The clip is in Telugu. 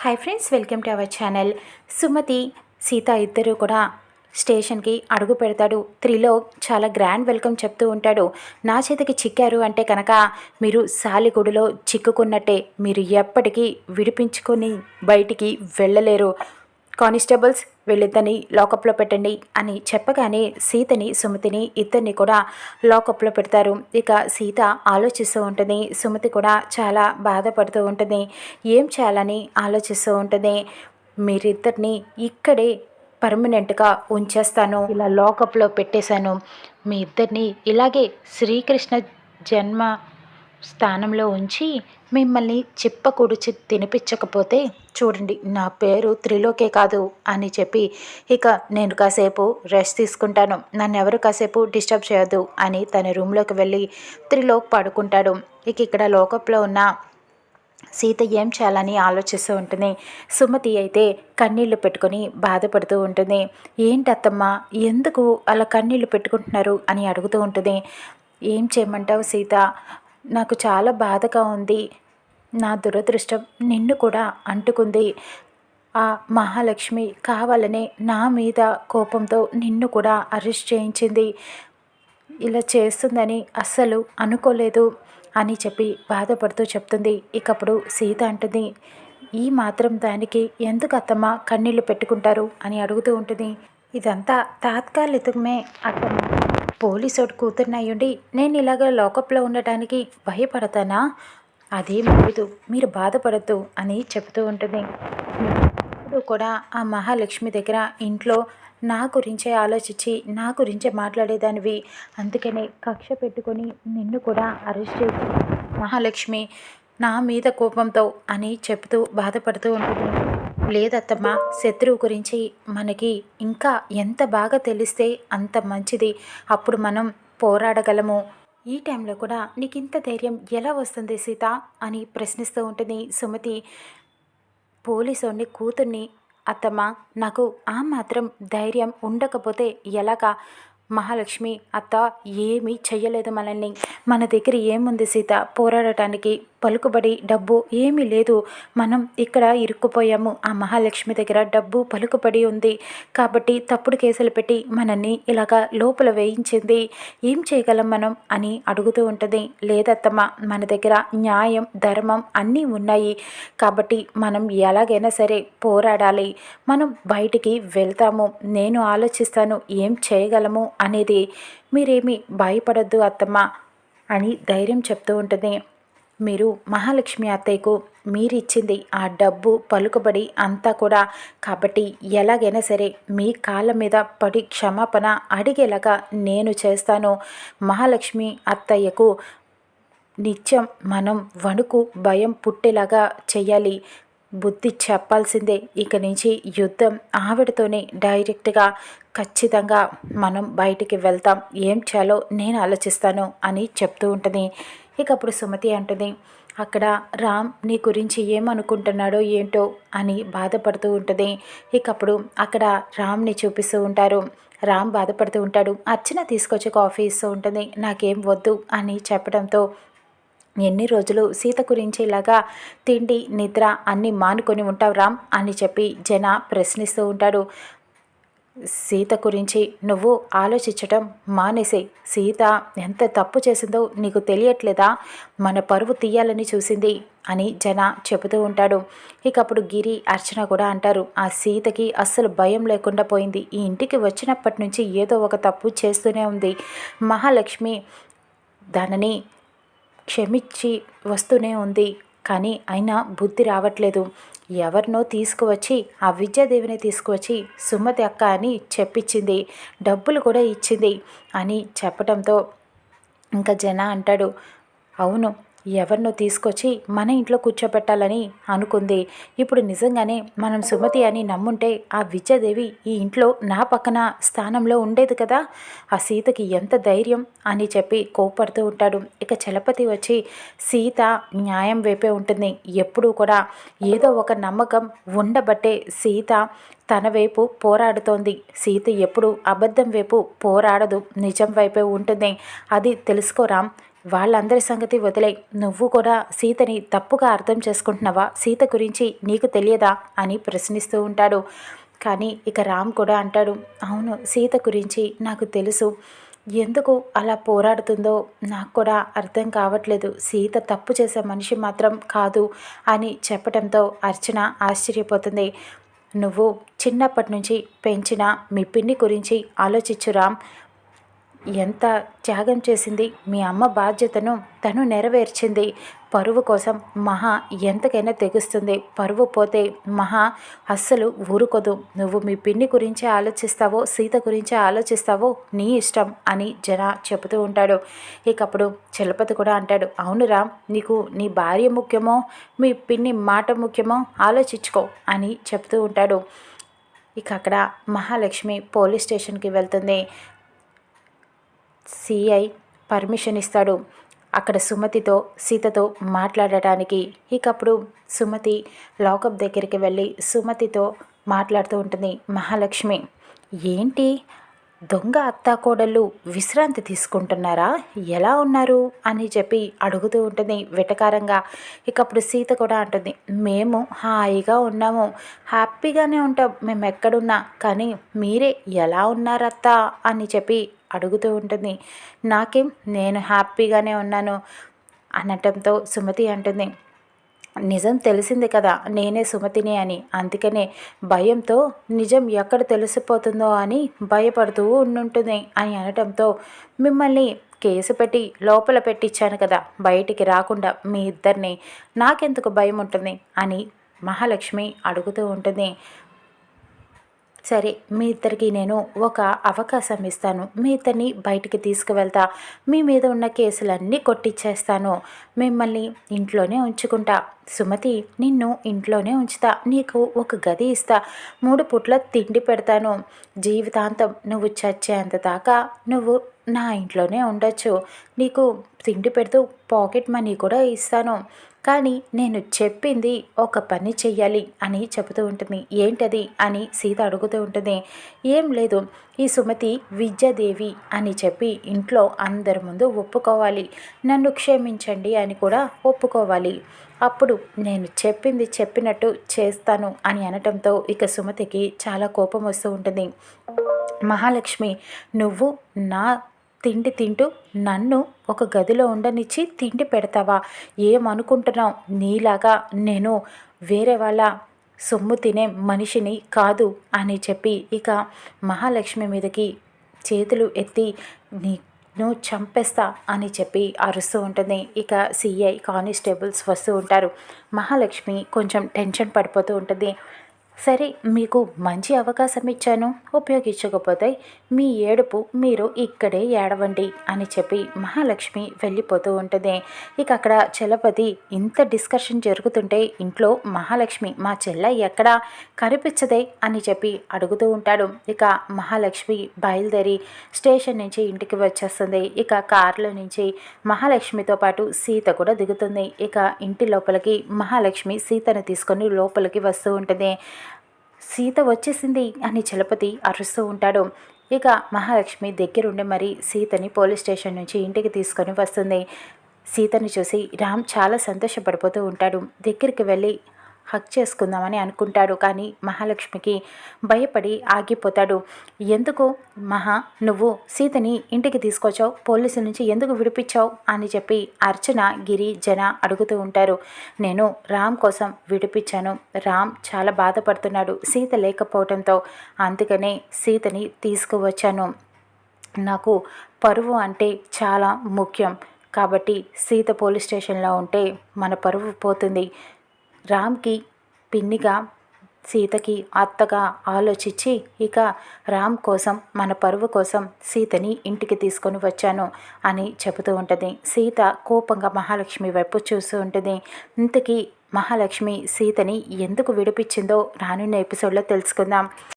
Hi friends welcome to our channel Sumathi Seetha ఇద్దరు కూడా స్టేషన్కి అడుగు పెడతాడు. త్రిలో చాలా గ్రాండ్ వెల్కమ్ చెప్తూ ఉంటాడు. నా చేతికి చిక్కారు అంటే కనుక మీరు సాలిగుడిలో చిక్కుకున్నట్టే మీరు ఎప్పటికీ విడిపించుకొని బయటికి వెళ్ళలేరు. కానిస్టేబుల్స్ వీళ్ళిద్దరిని లాకప్లో పెట్టండి అని చెప్పగానే సీతని సుమతిని ఇద్దరిని కూడా లాకప్లో పెడతారు. ఇక సీత ఆలోచిస్తూ ఉంటుంది. సుమతి కూడా చాలా బాధపడుతూ ఉంటుంది. ఏం చేయాలని ఆలోచిస్తూ ఉంటుంది. మీరిద్దరిని ఇక్కడే పర్మనెంట్గా ఉంచేస్తాను. ఇలా లాకప్లో పెట్టేశాను. మీ ఇద్దరిని ఇలాగే శ్రీకృష్ణ జన్మ స్థానంలో ఉంచి మిమ్మల్ని చిప్పకుడిచి తినిపించకపోతే చూడండి నా పేరు త్రిలోకే కాదు అని చెప్పి ఇక నేను కాసేపు రెస్ట్ తీసుకుంటాను. నన్ను ఎవరు కాసేపు డిస్టర్బ్ చేయొద్దు అని తన రూమ్లోకి వెళ్ళి త్రిలోక్ పడుకుంటాడు. ఇక ఇక్కడ లోకప్లో ఉన్న సీత ఏం చేయాలని ఆలోచిస్తూ ఉంటుంది. సుమతి అయితే కన్నీళ్ళు పెట్టుకొని బాధపడుతూ ఉంటుంది. ఏంటి అత్తమ్మ ఎందుకు అలా కన్నీళ్ళు పెట్టుకుంటున్నారు? అని అడుగుతూ ఉంటుంది. ఏం చేయమంటావు సీత? నాకు చాలా బాధగా ఉంది. నా దురదృష్టం నిన్ను కూడా అంటుకుంది. ఆ మహాలక్ష్మి కావాలనే నా మీద కోపంతో నిన్ను కూడా అరెస్ట్ చేయించింది. ఇలా చేస్తుందని అస్సలు అనుకోలేదు అని చెప్పి బాధపడుతూ చెప్తుంది. ఇకప్పుడు సీత అంటుంది ఈ మాత్రం దానికి ఎందుకు అత్తమ్మ కన్నీళ్ళు పెట్టుకుంటారు? అని అడుగుతూ ఉంటుంది. ఇదంతా తాత్కాలికమే అత్తమ్మ. పోలీసోడు కూతురునయ్యుండి నేను ఇలాగ లోకప్లో ఉండటానికి భయపడతానా? అదేం లేదు మీరు బాధపడద్దు అని చెబుతూ ఉంటుంది. ఇప్పుడు కూడా ఆ మహాలక్ష్మి దగ్గర ఇంట్లో నా గురించే ఆలోచించి నా గురించే మాట్లాడేదానివి. అందుకనే కక్ష పెట్టుకొని నిన్ను కూడా అరెస్ట్ చేసి మహాలక్ష్మి నా మీద కోపంతో అని చెబుతూ బాధపడుతూ ఉంటుంది. లేదత్తమ్మ శత్రువు గురించి మనకి ఇంకా ఎంత బాగా తెలిస్తే అంత మంచిది. అప్పుడు మనం పోరాడగలము. ఈ టైంలో కూడా నీకు ఇంత ధైర్యం ఎలా వస్తుంది సీత? అని ప్రశ్నిస్తూ ఉంటుంది సుమతి. పోలీసు కూతుర్ని అత్తమ్మ నాకు ఆ మాత్రం ధైర్యం ఉండకపోతే ఎలాగా? మహాలక్ష్మి అత్త ఏమీ చెయ్యలేదు మనల్ని. మన దగ్గర ఏముంది సీత? పోరాడటానికి పలుకుబడి డబ్బు ఏమీ లేదు. మనం ఇక్కడ ఇరుక్కుపోయాము. ఆ మహాలక్ష్మి దగ్గర డబ్బు పలుకుబడి ఉంది. కాబట్టి తప్పుడు కేసులు పెట్టి మనల్ని ఇలాగా లోపల వేయించింది. ఏం చేయగలం మనం? అని అడుగుతూ ఉంటుంది. లేదత్తమ్మ మన దగ్గర న్యాయం ధర్మం అన్నీ ఉన్నాయి. కాబట్టి మనం ఎలాగైనా సరే పోరాడాలి. మనం బయటికి వెళ్తాము. నేను ఆలోచిస్తాను. ఏం చేయగలము? అనేది మీరేమి భయపడద్దు అత్తమ్మ అని ధైర్యం చెప్తూ ఉంటుంది. మీరు మహాలక్ష్మి అత్తయ్యకు మీరిచ్చింది ఆ డబ్బు పలుకుబడి అంతా కూడా. కాబట్టి ఎలాగైనా సరే మీ కాళ్ళ మీద పడి క్షమాపణ అడిగేలాగా నేను చేస్తాను. మహాలక్ష్మి అత్తయ్యకు నిత్యం మనం వణుకు భయం పుట్టేలాగా చేయాలి బుద్ధి చెప్పాల్సిందే. ఇక నుంచి యుద్ధం ఆవిడతోనే డైరెక్ట్గా ఖచ్చితంగా మనం బయటికి వెళ్తాం. ఏం చేయాలో నేను ఆలోచిస్తాను అని చెప్తూ ఉంటుంది. ఇక అప్పుడు సుమతి అంటుంది అక్కడ రామ్ నీ గురించి ఏమనుకుంటున్నాడో ఏంటో అని బాధపడుతూ ఉంటుంది. ఇకప్పుడు అక్కడ రామ్ని చూపిస్తూ ఉంటారు. రామ్ బాధపడుతూ ఉంటాడు అర్చన తీసుకొచ్చి కాఫీ ఇస్తూ ఉంటుంది. నాకేం వద్దు అని చెప్పడంతో ఎన్ని రోజులు సీత గురించి ఇలాగా తిండి నిద్ర అన్నీ మానుకొని ఉంటావు రామ్ అని చెప్పి జన ప్రశ్నిస్తూ ఉంటాడు. సీత గురించి నువ్వు ఆలోచించటం మానేసే. సీత ఎంత తప్పు చేసిందో నీకు తెలియట్లేదా? మన పరువు తీయాలని చూసింది అని జన చెబుతూ ఉంటాడు. ఇక అప్పుడు గిరి అర్చన కూడా అంటారు. ఆ సీతకి అస్సలు భయం లేకుండా పోయింది. ఈ ఇంటికి వచ్చినప్పటి నుంచి ఏదో ఒక తప్పు చేస్తూనే ఉంది. మహాలక్ష్మి దానిని క్షమించి వస్తూనే ఉంది. కానీ అయినా బుద్ధి రావట్లేదు. ఎవరినో తీసుకువచ్చి ఆ విద్యాదేవిని తీసుకువచ్చి సుమతి అక్క అని చెప్పించింది. డబ్బులు కూడా ఇచ్చింది అని చెప్పడంతో ఇంకా జన అంటాడు అవును ఎవరినో తీసుకొచ్చి మన ఇంట్లో కూర్చోబెట్టాలని అనుకుంది. ఇప్పుడు నిజంగానే మనం సుమతి అని నమ్ముంటే ఆ విద్యాదేవి ఈ ఇంట్లో నా పక్కన స్థానంలో ఉండేది కదా? ఆ సీతకి ఎంత ధైర్యం అని చెప్పి కోపడుతూ ఉంటాడు. ఇక చలపతి వచ్చి సీత న్యాయం వైపే ఉంటుంది. ఎప్పుడూ కూడా ఏదో ఒక నమ్మకం ఉండబట్టే సీత తన వైపు పోరాడుతోంది. సీత ఎప్పుడు అబద్ధం వైపు పోరాడదు. నిజం వైపే ఉంటుంది. అది తెలుసుకోరా వాళ్ళందరి సంగతి వదిలే. నువ్వు కూడా సీతని తప్పుగా అర్థం చేసుకుంటున్నావా? సీత గురించి నీకు తెలియదా? అని ప్రశ్నిస్తూ ఉంటాడు. కానీ ఇక రామ్ కూడా అంటాడు అవును సీత గురించి నాకు తెలుసు. ఎందుకు అలా పోరాడుతుందో నాకు కూడా అర్థం కావట్లేదు. సీత తప్పు చేసే మనిషి మాత్రం కాదు అని చెప్పడంతో అర్చన ఆశ్చర్యపోతుంది. నువ్వు చిన్నప్పటి నుంచి పెంచిన మీ పిన్ని గురించి ఆలోచించు రామ్. ఎంత త్యాగం చేసింది? మీ అమ్మ బాధ్యతను తను నెరవేర్చింది. పరువు కోసం మహా ఎంతకైనా తెగుస్తుంది. పరువు పోతే మహా అస్సలు ఊరుకోదు. నువ్వు మీ పిన్ని గురించి ఆలోచిస్తావో సీత గురించి ఆలోచిస్తావో నీ ఇష్టం అని జన చెబుతూ ఉంటాడు. ఇకప్పుడు చలపతి కూడా అంటాడు అవునురా నీకు నీ భార్య ముఖ్యమో మీ పిన్ని మాట ముఖ్యమో ఆలోచించుకో అని చెబుతూ ఉంటాడు. ఇక అక్కడ మహాలక్ష్మి పోలీస్ స్టేషన్కి వెళ్తుంది. సిఐ పర్మిషన్ ఇస్తాడు. అక్కడ సుమతితో సీతతో మాట్లాడటానికి ఇకప్పుడు సుమతి లాకప్ దగ్గరికి వెళ్ళి సుమతితో మాట్లాడుతూ ఉంటుంది. మహాలక్ష్మి ఏంటి? దొంగ అత్తాకోడళ్ళు విశ్రాంతి తీసుకుంటున్నారా? ఎలా ఉన్నారు? అని చెప్పి అడుగుతూ ఉంటుంది వెటకారంగా. ఇకప్పుడు సీత కూడా అంటుంది మేము హాయిగా ఉన్నాము. హ్యాపీగానే ఉంటాం. మేము ఎక్కడున్నా కానీ మీరే ఎలా ఉన్నారత్తా? అని చెప్పి అడుగుతూ ఉంటుంది. నాకేం నేను హ్యాపీగానే ఉన్నాను అనటంతో సుమతి అంటుంది. నిజం తెలిసింది కదా నేనే సుమతిని అని. అందుకనే భయంతో నిజం ఎక్కడ తెలిసిపోతుందో అని భయపడుతూ ఉండుంటుంది అని అనటంతో మిమ్మల్ని కేసు పెట్టి లోపల పెట్టించాను కదా బయటికి రాకుండా మీ ఇద్దరిని నాకెందుకు భయం ఉంటుంది అని మహాలక్ష్మి అడుగుతూ ఉంటుంది. సరే మీ ఇద్దరికి నేను ఒక అవకాశం ఇస్తాను. మీ ఇద్దరిని బయటికి తీసుకువెళ్తా. మీ మీద ఉన్న కేసులన్నీ కొట్టిచ్చేస్తాను. మిమ్మల్ని ఇంట్లోనే ఉంచుకుంటా. సుమతి నిన్ను ఇంట్లోనే ఉంచుతా. నీకు ఒక గది ఇస్తా. మూడు పుట్ల తిండి పెడతాను. జీవితాంతం నువ్వు చచ్చేంత దాకా నువ్వు నా ఇంట్లోనే ఉండొచ్చు. నీకు తిండి పెడుతూ పాకెట్ మనీ కూడా ఇస్తాను. కానీ నేను చెప్పింది ఒక పని చెయ్యాలి అని చెబుతూ ఉంటుంది. ఏంటది? అని సీత అడుగుతూ ఉంటుంది. ఏం లేదు. ఈ సుమతి విద్యాదేవి అని చెప్పి ఇంట్లో అందరి ముందు ఒప్పుకోవాలి. నన్ను క్షమించండి అని కూడా ఒప్పుకోవాలి. అప్పుడు నేను చెప్పింది చెప్పినట్టు చేస్తాను అని అనటంతో ఇక సుమతికి చాలా కోపం వస్తూ ఉంటుంది. మహాలక్ష్మి నువ్వు నా తిండి తింటూ నన్ను ఒక గదిలో ఉండనిచ్చి తిండి పెడతావా? ఏమనుకుంటున్నావు? నీలాగా నేను వేరే వాళ్ళ సొమ్ము తినే మనిషిని కాదు అని చెప్పి ఇక మహాలక్ష్మి మీదకి చేతులు ఎత్తి నీను చంపేస్తా అని చెప్పి అరుస్తూ ఉంటుంది. ఇక సిఐ కానిస్టేబుల్స్ వస్తూ ఉంటారు. మహాలక్ష్మి కొంచెం టెన్షన్ పడిపోతూ ఉంటుంది. సరే మీకు మంచి అవకాశం ఇచ్చాను. ఉపయోగించకపోతే మీ ఏడుపు మీరు ఇక్కడే ఏడవండి అని చెప్పి మహాలక్ష్మి వెళ్ళిపోతూ ఉంటుంది. ఇక అక్కడ చలపతి ఇంత డిస్కషన్ జరుగుతుంటే ఇంట్లో మహాలక్ష్మి మా చెల్ల ఎక్కడా? కనిపించదే అని చెప్పి అడుగుతూ ఉంటాడు. ఇక మహాలక్ష్మి బయలుదేరి స్టేషన్ నుంచి ఇంటికి వచ్చేస్తుంది. ఇక కారులో నుంచి మహాలక్ష్మితో పాటు సీత కూడా దిగుతుంది. ఇక ఇంటి లోపలికి మహాలక్ష్మి సీతను తీసుకొని లోపలికి వస్తూ ఉంటుంది. సీత వచ్చేసింది అని చలపతి అరుస్తూ ఉంటాడు. ఇక మహాలక్ష్మి దగ్గరుండి మరి సీతని పోలీస్ స్టేషన్ నుంచి ఇంటికి తీసుకొని వస్తుంది. సీతని చూసి రామ్ చాలా సంతోషపడిపోతూ ఉంటాడు. దగ్గరికి వెళ్ళి హక్ చేసుకుందామని అనుకుంటాడు. కానీ మహాలక్ష్మికి భయపడి ఆగిపోతాడు. ఎందుకు? మహా నువ్వు సీతని ఇంటికి తీసుకొచ్చావు. పోలీసుల నుంచి ఎందుకు విడిపించావు? అని చెప్పి అర్చన గిరి జన అడుగుతూ ఉంటారు. నేను రామ్ కోసం విడిపించాను. రామ్ చాలా బాధపడుతున్నాడు సీత లేకపోవడంతో అందుకనే సీతని తీసుకువచ్చాను. నాకు పరువు అంటే చాలా ముఖ్యం. కాబట్టి సీత పోలీస్ స్టేషన్లో ఉంటే మన పరువు పోతుంది. రామ్కి పిన్నిగా సీతకి అత్తగా ఆలోచించి ఇక రామ్ కోసం మన పరువు కోసం సీతని ఇంటికి తీసుకొని వచ్చాను అని చెబుతూ ఉంటుంది. సీత కోపంగా మహాలక్ష్మి వైపు చూస్తూ ఉంటుంది. ఇంతకీ మహాలక్ష్మి సీతని ఎందుకు విడిపించిందో రానున్న ఎపిసోడ్లో తెలుసుకుందాం.